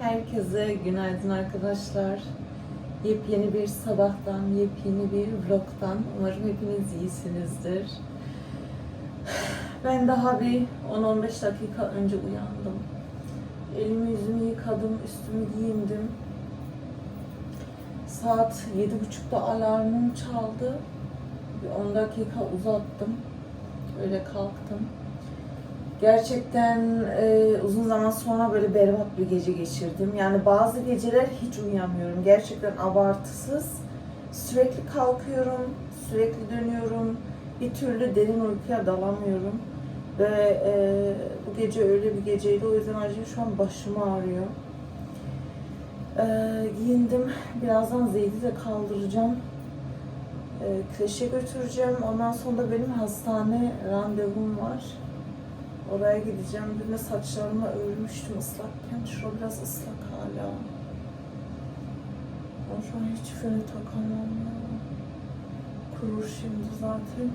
Herkese günaydın arkadaşlar. Yepyeni bir sabahtan, yepyeni bir vlogtan. Umarım hepiniz iyisinizdir. Ben daha bir 10-15 dakika önce uyandım. Elimi yüzümü yıkadım, üstümü giyindim. Saat 7.30'da alarmım çaldı. Bir 10 dakika uzattım. Öyle kalktım. Gerçekten e, uzun zaman sonra böyle berbat bir gece geçirdim. Yani bazı geceler hiç uyuyamıyorum. Gerçekten abartısız. Sürekli kalkıyorum, sürekli dönüyorum. Bir türlü derin uykuya dalamıyorum. Ve e, bu gece öyle bir geceydi. O yüzden acaba şu an başım ağrıyor. E, giyindim. Birazdan Zeyd'i de kaldıracağım. E, kreşe götüreceğim. Ondan sonra da benim hastane randevum var. Oraya gideceğim. Dün de saçlarımı örmüştüm ıslakken. Şu biraz ıslak hala. Ben şu an hiç fönü takamam ya. Kurur şimdi zaten.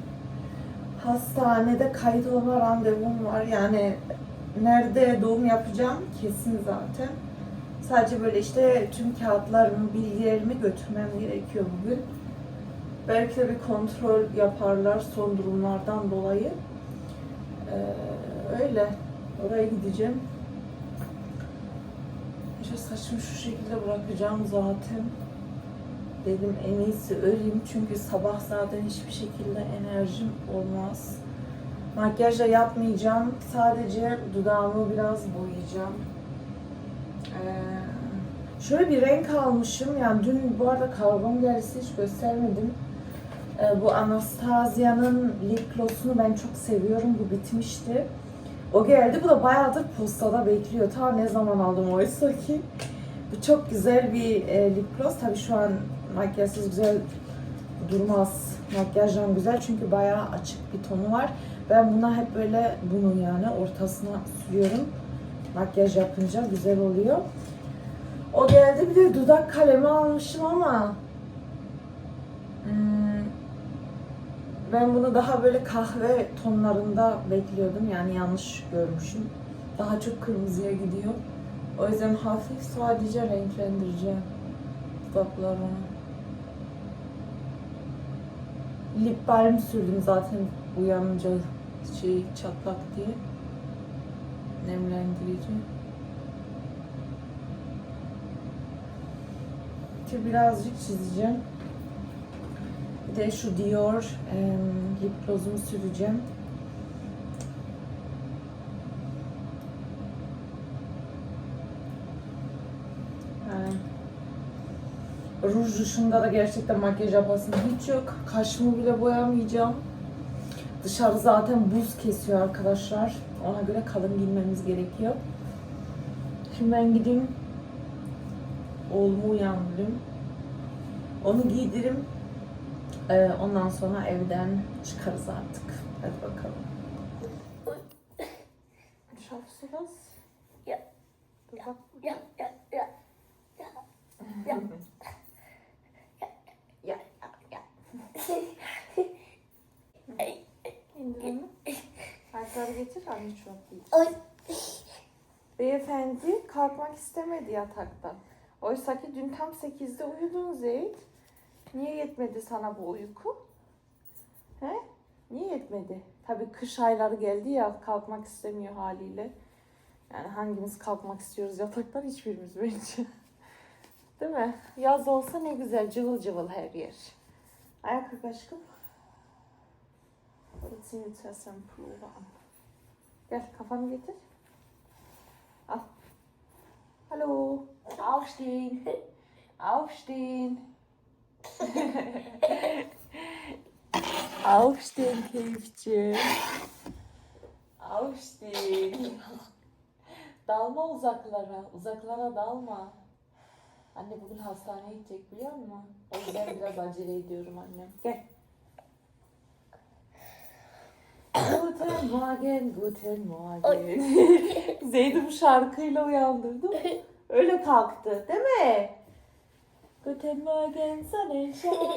Hastanede kayıt olma randevum var. Yani nerede doğum yapacağım kesin zaten. Sadece böyle işte tüm kağıtlarımı, bilgilerimi götürmem gerekiyor bugün. Belki de bir kontrol yaparlar son durumlardan dolayı. Ee, öyle. Oraya gideceğim. İşte saçımı şu şekilde bırakacağım zaten. Dedim en iyisi öreyim çünkü sabah zaten hiçbir şekilde enerjim olmaz. Makyaj da yapmayacağım. Sadece dudağımı biraz boyayacağım. Ee, şöyle bir renk almışım. Yani dün bu arada karbon derisi hiç göstermedim. Ee, bu Anastasia'nın lip gloss'unu ben çok seviyorum. Bu bitmişti. O geldi. Bu da bayağıdır postada bekliyor. Ta ne zaman aldım oysa ki. Bu çok güzel bir e, lip gloss. Tabii şu an makyajsız güzel durmaz. Makyajdan güzel çünkü bayağı açık bir tonu var. Ben buna hep böyle bunu yani ortasına sürüyorum. Makyaj yapınca güzel oluyor. O geldi bir de dudak kalemi almışım ama ben bunu daha böyle kahve tonlarında bekliyordum. Yani yanlış görmüşüm. Daha çok kırmızıya gidiyor. O yüzden hafif sadece renklendireceğim dudaklarımı. Lip balm sürdüm zaten uyanınca şey çatlak diye. Nemlendirici. Birazcık çizeceğim. De şu Dior em, lip gloss'umu süreceğim. Ruj dışında da gerçekten makyaj yapasım hiç yok. Kaşımı bile boyamayacağım. Dışarı zaten buz kesiyor arkadaşlar. Ona göre kalın giyinmemiz gerekiyor. Şimdi ben gideyim. Oğlumu uyandırayım. Onu giydirim. Ee, ondan sonra evden çıkarız artık. Hadi bakalım. Schaffst? Ja. Ja, ja, ja. Ja. Ja. Ja. Ja. İndirir mi? Ayakları getir anne çok iyi. Beyefendi kalkmak istemedi yataktan. Oysa ki dün tam 8'de uyudun Zeyd. Niye yetmedi sana bu uyku? He? Niye yetmedi? Tabii kış ayları geldi ya kalkmak istemiyor haliyle. Yani hangimiz kalkmak istiyoruz yataktan hiçbirimiz bence. Değil mi? Yaz olsa ne güzel cıvıl cıvıl her yer. Ayağa kalk aşkım. Lütfen prova an. Gel kafanı getir. Al. Hallo. Aufstehen. Aufstehen. Aufstehen keyifçi. Aufstehen. Dalma uzaklara. Uzaklara dalma. Anne bugün hastaneye gidecek biliyor musun? O yüzden biraz acele ediyorum annem. Gel. Guten Morgen, guten Morgen. Zeyd'i bu şarkıyla uyandırdım. Öyle kalktı değil mi? Guten Morgen Sonnenschein.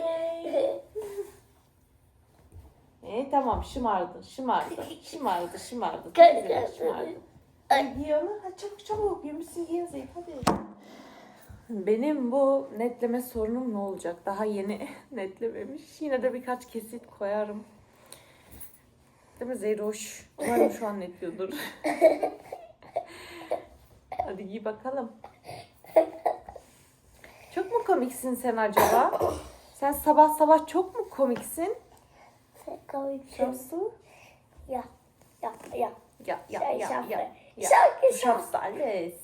E tamam şımardı, şımardı, şımardı, şımardı. Güzel şımardı. Hadi giy onu. Hadi çabuk çabuk. Giymişsin giyin Zeynep hadi. Benim bu netleme sorunum ne olacak? Daha yeni netlememiş. Yine de birkaç kesit koyarım. Değil mi Zeyroş? Umarım şu an netliyordur. Hadi giy bakalım. Çok mu komiksin sen acaba? Sen sabah sabah çok mu komiksin? Komiksin. Şapsı? Ya. Ya. Ya. Ja, Sen ja, şapka. ja. ja. Şapka, Du schaffst alles.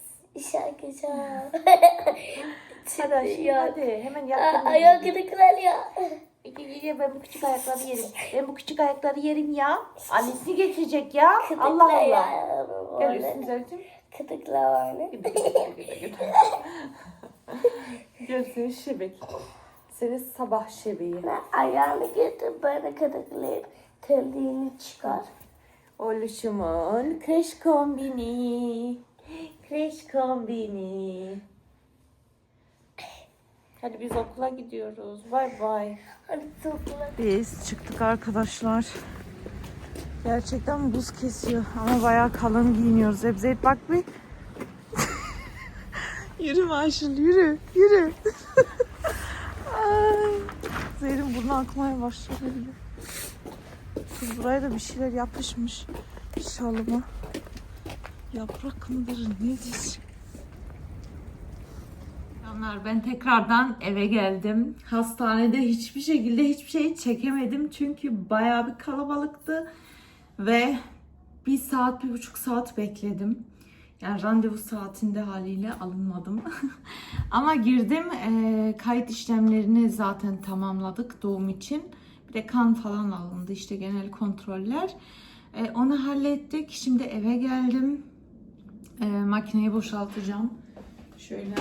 Şarkı şarkı. Hadi aşkım hadi. Hemen yap. Ayak gıdıklar ya. Ya ben bu küçük ayakları yerim. Ben bu küçük ayakları yerim ya. Annesini getirecek ya. Allah Allah. Gel üstümüze örtüm. Kıdıklar var ne? Seni şebek. Seni sabah şebeği. Ayağını getir böyle kıdıklayıp telliğini çıkar. Oluşumun kreş kombini. Kreş kombini. Hadi biz okula gidiyoruz. Bay bay. Hadi topla. Biz çıktık arkadaşlar. Gerçekten buz kesiyor ama bayağı kalın giyiniyoruz. Hep Zeyd bak bir. Yürü Maşıl yürü yürü. Ay. Zeyd'in burnu akmaya başladı. Kız buraya da bir şeyler yapışmış. Şalıma. Yaprak mıdır nedir? Canlar ben tekrardan eve geldim. Hastanede hiçbir şekilde hiçbir şey çekemedim. Çünkü bayağı bir kalabalıktı. Ve bir saat, bir buçuk saat bekledim. Yani randevu saatinde haliyle alınmadım. Ama girdim. eee, kayıt işlemlerini zaten tamamladık doğum için. Bir de kan falan alındı. işte genel kontroller. Eee, onu hallettik. Şimdi eve geldim. Eee, makineyi boşaltacağım. Şöyle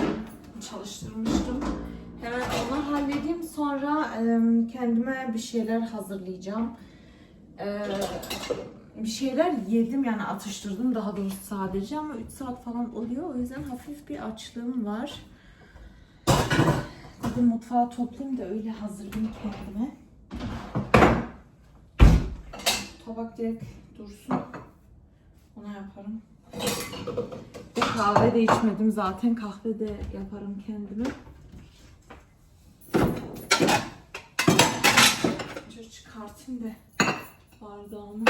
çalıştırmıştım. Hemen onu halledeyim. Sonra em, kendime bir şeyler hazırlayacağım. Ee, bir şeyler yedim yani atıştırdım daha doğrusu sadece ama 3 saat falan oluyor. O yüzden hafif bir açlığım var. Dedim mutfağı toplayayım da öyle hazırlayayım kendime. Tabak direkt dursun. Ona yaparım. Bir kahve de içmedim zaten. Kahve de yaparım kendime. Çıkartayım da bardağımı.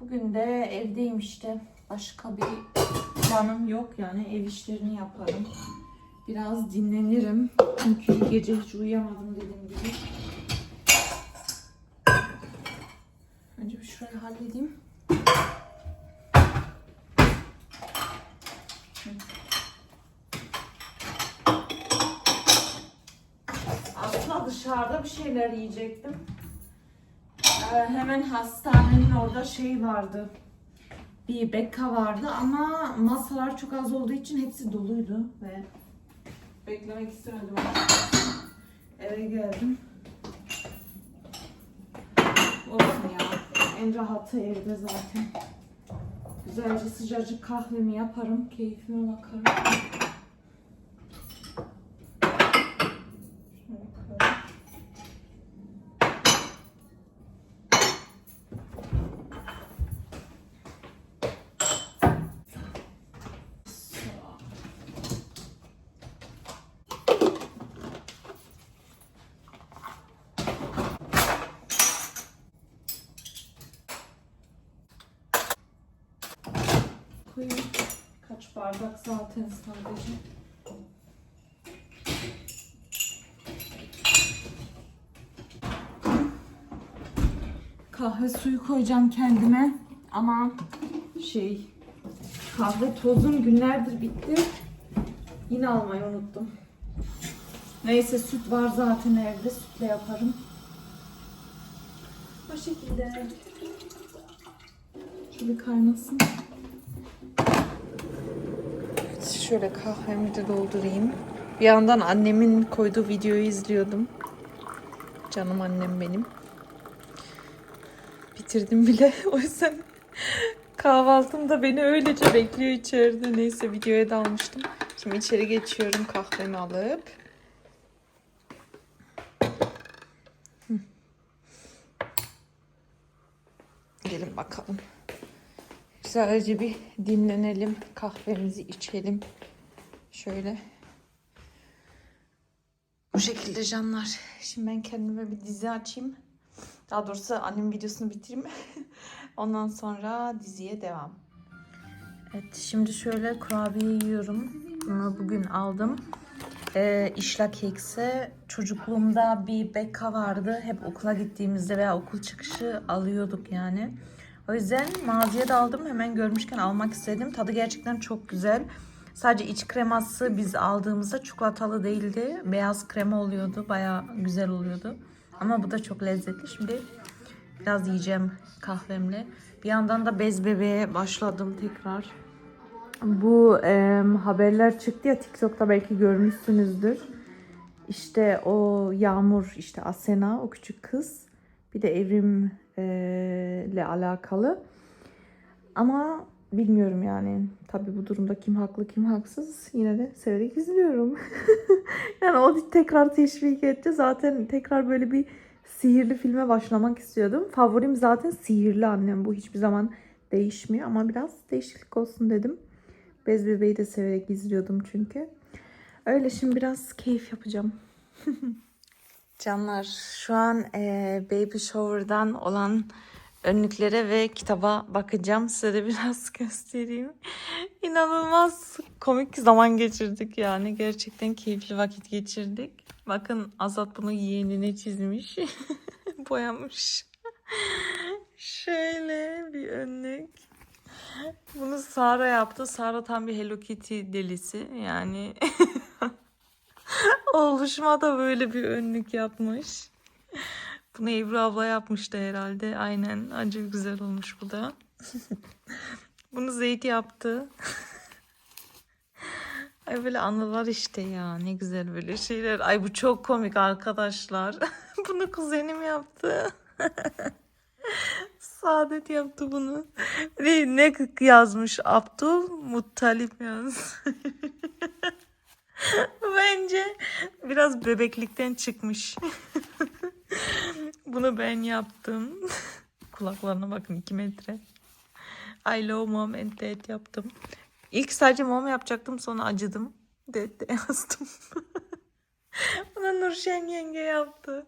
Bugün de evdeyim işte. Başka bir planım yok yani ev işlerini yaparım. Biraz dinlenirim. Çünkü gece hiç uyuyamadım dediğim gibi. Önce bir şurayı halledeyim. Dışarıda bir şeyler yiyecektim. Ee, hemen hastanenin orada şey vardı. Bir bekka vardı ama masalar çok az olduğu için hepsi doluydu ve beklemek istemedim. Eve geldim. Olsun ya. En rahatı evde zaten. Güzelce sıcacık kahvemi yaparım. Keyfime bakarım. Şöyle koyayım. Koyayım. Kaç bardak zaten sadece. Kahve suyu koyacağım kendime ama şey kahve tozum günlerdir bitti. Yine almayı unuttum. Neyse süt var zaten evde sütle yaparım. O şekilde. Şöyle kaynasın. Şöyle kahvemi de doldurayım. Bir yandan annemin koyduğu videoyu izliyordum. Canım annem benim. Bitirdim bile. O yüzden kahvaltım da beni öylece bekliyor içeride. Neyse videoya dalmıştım. Şimdi içeri geçiyorum kahvemi alıp. Gelin bakalım. Güzelce bir dinlenelim. Kahvemizi içelim. Şöyle. Bu şekilde canlar. Şimdi ben kendime bir dizi açayım. Daha doğrusu annemin videosunu bitireyim. Ondan sonra diziye devam. Evet şimdi şöyle kurabiye yiyorum. Bunu bugün aldım. Ee, işlak kekse çocukluğumda bir beka vardı. Hep okula gittiğimizde veya okul çıkışı alıyorduk yani. O yüzden mağazaya da aldım. Hemen görmüşken almak istedim. Tadı gerçekten çok güzel. Sadece iç kreması biz aldığımızda çikolatalı değildi. Beyaz krema oluyordu. Baya güzel oluyordu. Ama bu da çok lezzetli. Şimdi biraz yiyeceğim kahvemle. Bir yandan da bez bebeğe başladım tekrar. Bu e, haberler çıktı ya TikTok'ta belki görmüşsünüzdür. İşte o Yağmur, işte Asena, o küçük kız. Bir de evrimle alakalı. Ama bilmiyorum yani. Tabii bu durumda kim haklı kim haksız yine de severek izliyorum. yani o tekrar teşvik etti. Zaten tekrar böyle bir sihirli filme başlamak istiyordum. Favorim zaten sihirli annem. Bu hiçbir zaman değişmiyor ama biraz değişiklik olsun dedim. Bez bebeği de severek izliyordum çünkü. Öyle şimdi biraz keyif yapacağım. Canlar şu an e, Baby Shower'dan olan önlüklere ve kitaba bakacağım. Size de biraz göstereyim. İnanılmaz komik zaman geçirdik yani. Gerçekten keyifli vakit geçirdik. Bakın Azat bunu yeğenine çizmiş. Boyamış. Şöyle bir önlük. Bunu Sara yaptı. Sara tam bir Hello Kitty delisi. Yani oluşuma da böyle bir önlük yapmış. Bunu Ebru abla yapmıştı herhalde. Aynen. Acı güzel olmuş bu da. Bunu Zeyt yaptı. Ay böyle anılar işte ya. Ne güzel böyle şeyler. Ay bu çok komik arkadaşlar. Bunu kuzenim yaptı. Saadet yaptı bunu. Ne, ne yazmış Abdul? Muttalip yaz. Bence biraz bebeklikten çıkmış. bunu ben yaptım. Kulaklarına bakın 2 metre. I love mom and dad yaptım. İlk sadece mom yapacaktım sonra acıdım. Dad de yazdım. Bunu Nurşen yenge yaptı.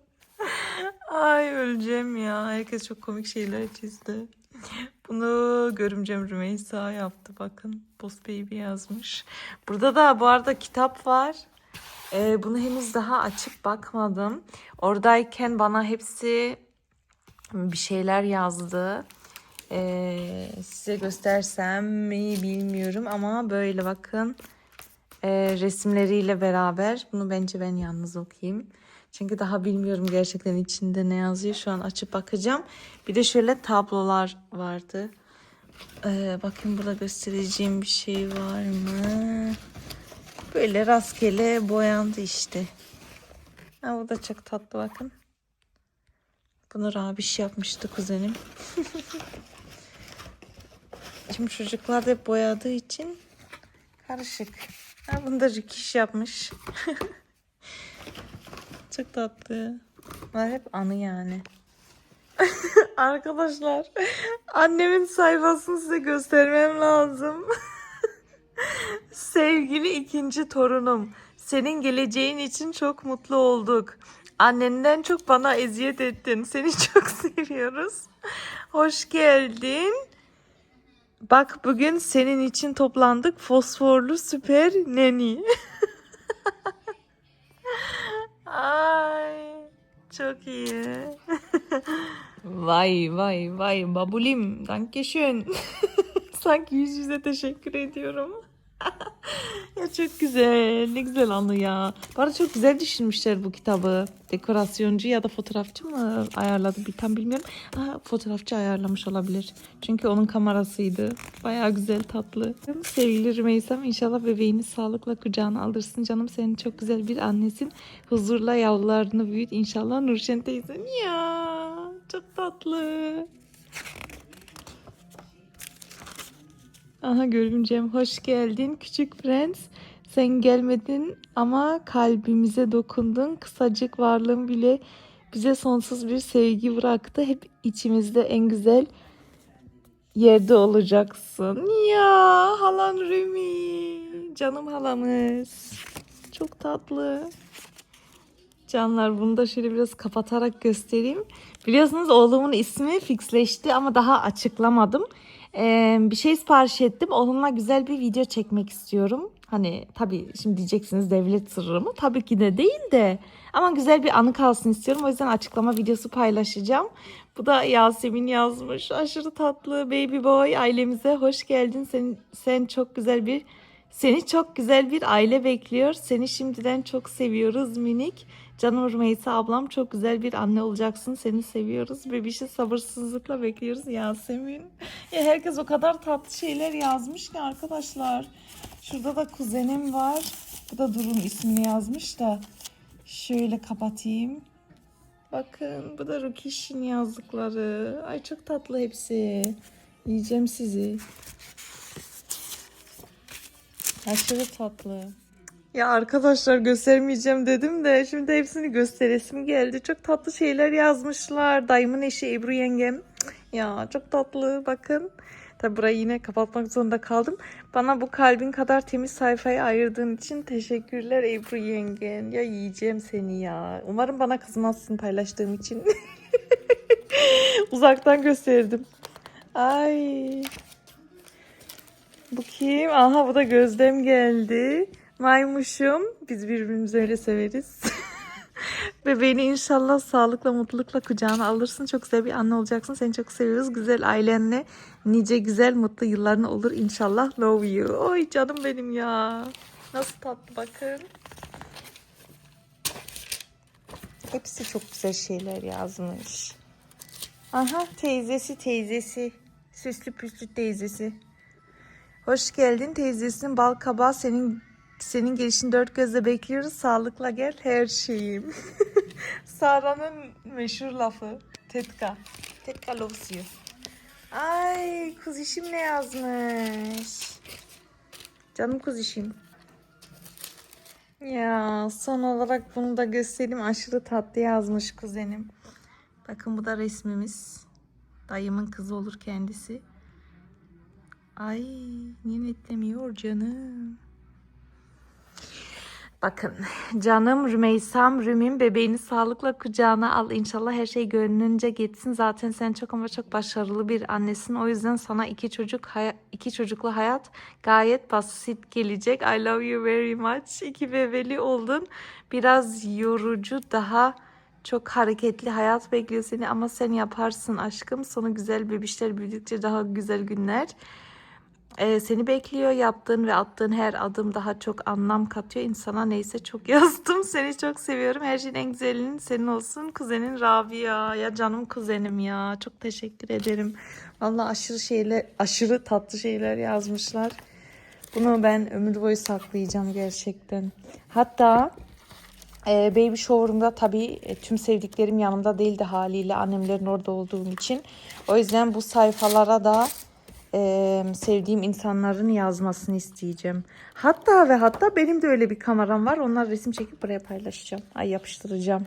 Ay öleceğim ya. Herkes çok komik şeyler çizdi. Bunu görümcem Rümeysa yaptı. Bakın Boss Baby yazmış. Burada da bu arada kitap var. Ee, bunu henüz daha açıp bakmadım. Oradayken bana hepsi bir şeyler yazdı. Ee, size göstersem mi bilmiyorum ama böyle bakın Ee, resimleriyle beraber. Bunu bence ben yalnız okuyayım. Çünkü daha bilmiyorum gerçekten içinde ne yazıyor. Şu an açıp bakacağım. Bir de şöyle tablolar vardı. Ee, bakın burada göstereceğim bir şey var mı? Böyle rastgele boyandı işte. Ha, bu da çok tatlı bakın. Bunu Rabiş yapmıştı kuzenim. Şimdi çocuklar da hep boyadığı için karışık. Ha, bunu da Rikiş yapmış. Çok tatlı. Bunlar hep anı yani. Arkadaşlar annemin sayfasını size göstermem lazım. Sevgili ikinci torunum. Senin geleceğin için çok mutlu olduk. Annenden çok bana eziyet ettin. Seni çok seviyoruz. Hoş geldin. Bak bugün senin için toplandık. Fosforlu süper neni. Ay çok iyi. vay vay vay babulim. Dankeschön. Sanki yüz yüze teşekkür ediyorum. Ya çok güzel. Ne güzel anı ya. Arada çok güzel düşünmüşler bu kitabı. Dekorasyoncu ya da fotoğrafçı mı ayarladı bir tam bilmiyorum. Ha, fotoğrafçı ayarlamış olabilir. Çünkü onun kamerasıydı. Baya güzel tatlı. Sevgili Rümeysam inşallah bebeğini sağlıkla kucağına alırsın. Canım senin çok güzel bir annesin. Huzurla yavrularını büyüt inşallah Nurşen teyzen. Ya çok tatlı. Aha görümcem hoş geldin küçük prens. Sen gelmedin ama kalbimize dokundun. Kısacık varlığın bile bize sonsuz bir sevgi bıraktı. Hep içimizde en güzel yerde olacaksın. Ya halan Rümi. Canım halamız. Çok tatlı. Canlar bunu da şöyle biraz kapatarak göstereyim. Biliyorsunuz oğlumun ismi fixleşti ama daha açıklamadım. Ee, bir şey sipariş ettim. Oğlumla güzel bir video çekmek istiyorum. Hani tabii şimdi diyeceksiniz devlet sırrı mı? Tabii ki de değil de. Ama güzel bir anı kalsın istiyorum. O yüzden açıklama videosu paylaşacağım. Bu da Yasemin yazmış. Aşırı tatlı baby boy ailemize hoş geldin. Sen, sen çok güzel bir seni çok güzel bir aile bekliyor. Seni şimdiden çok seviyoruz minik. Canım Rümeysa ablam çok güzel bir anne olacaksın. Seni seviyoruz. Bebişi sabırsızlıkla bekliyoruz Yasemin. Ya herkes o kadar tatlı şeyler yazmış ki arkadaşlar. Şurada da kuzenim var. Bu da Durun ismini yazmış da. Şöyle kapatayım. Bakın bu da Rukiş'in yazdıkları. Ay çok tatlı hepsi. Yiyeceğim sizi. Aşırı tatlı. Ya arkadaşlar göstermeyeceğim dedim de şimdi hepsini gösteresim geldi. Çok tatlı şeyler yazmışlar. Dayımın eşi Ebru yengem. Ya çok tatlı bakın. Tabi burayı yine kapatmak zorunda kaldım. Bana bu kalbin kadar temiz sayfayı ayırdığın için teşekkürler Ebru yengen. Ya yiyeceğim seni ya. Umarım bana kızmazsın paylaştığım için. Uzaktan gösterdim. Ay. Bu kim? Aha bu da Gözlem geldi. Maymuşum. Biz birbirimizi öyle severiz. Bebeğini inşallah sağlıkla, mutlulukla kucağına alırsın. Çok güzel bir anne olacaksın. Seni çok seviyoruz. Güzel ailenle nice güzel, mutlu yılların olur inşallah. Love you. Oy canım benim ya. Nasıl tatlı bakın. Hepsi çok güzel şeyler yazmış. Aha teyzesi teyzesi. Süslü püslü teyzesi. Hoş geldin teyzesinin bal kabağı senin senin gelişin dört gözle bekliyoruz. Sağlıkla gel her şeyim. Sara'nın meşhur lafı. Tetka. Tetka loves you. Ay kuzişim ne yazmış. Canım kuzişim. Ya son olarak bunu da göstereyim. Aşırı tatlı yazmış kuzenim. Bakın bu da resmimiz. Dayımın kızı olur kendisi. Ay niye netlemiyor canım? Bakın canım Rümeysam Rümim bebeğini sağlıkla kucağına al. İnşallah her şey gönlünce gitsin. Zaten sen çok ama çok başarılı bir annesin. O yüzden sana iki çocuk iki çocuklu hayat gayet basit gelecek. I love you very much. İki bebeli oldun. Biraz yorucu daha çok hareketli hayat bekliyor seni ama sen yaparsın aşkım. Sonra güzel bebişler büyüdükçe daha güzel günler. Ee, seni bekliyor. Yaptığın ve attığın her adım daha çok anlam katıyor. İnsana neyse çok yazdım. Seni çok seviyorum. Her şeyin en güzelinin senin olsun. Kuzenin Rabia. Ya canım kuzenim ya. Çok teşekkür ederim. Vallahi aşırı şeyler, aşırı tatlı şeyler yazmışlar. Bunu ben ömür boyu saklayacağım gerçekten. Hatta e, baby shower'ımda tabii e, tüm sevdiklerim yanımda değildi haliyle annemlerin orada olduğum için. O yüzden bu sayfalara da e, sevdiğim insanların yazmasını isteyeceğim. Hatta ve hatta benim de öyle bir kameram var. Onlar resim çekip buraya paylaşacağım. Ay yapıştıracağım.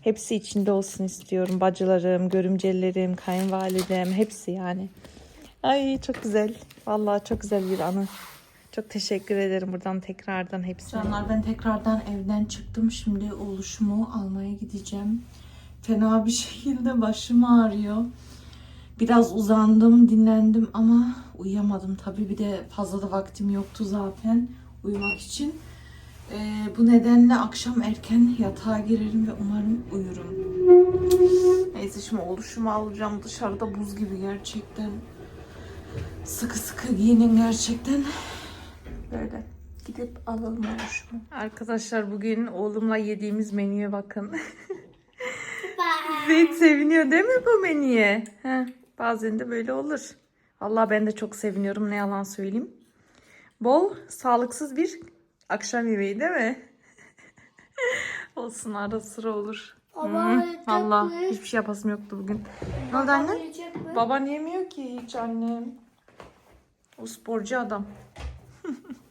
Hepsi içinde olsun istiyorum. Bacılarım, görümcelerim, kayınvalidem hepsi yani. Ay çok güzel. Vallahi çok güzel bir anı. Çok teşekkür ederim buradan tekrardan hepsine. Canlar ben tekrardan evden çıktım. Şimdi oluşumu almaya gideceğim. Fena bir şekilde başım ağrıyor. Biraz uzandım, dinlendim ama uyuyamadım. Tabii bir de fazla da vaktim yoktu zaten uyumak için. Ee, bu nedenle akşam erken yatağa girerim ve umarım uyurum. Neyse şimdi oluşumu alacağım. Dışarıda buz gibi gerçekten. Sıkı sıkı giyinin gerçekten. Böyle gidip alalım oluşumu. Arkadaşlar bugün oğlumla yediğimiz menüye bakın. Zeyt seviniyor değil mi bu menüye? Heh, bazen de böyle olur. Vallahi ben de çok seviniyorum ne yalan söyleyeyim. Bol, sağlıksız bir akşam yemeği değil mi? Olsun ara sıra olur. Baba Allah hiçbir şey yapasım yoktu bugün. Ne oldu anne? Baban yemiyor ki hiç annem. O sporcu adam.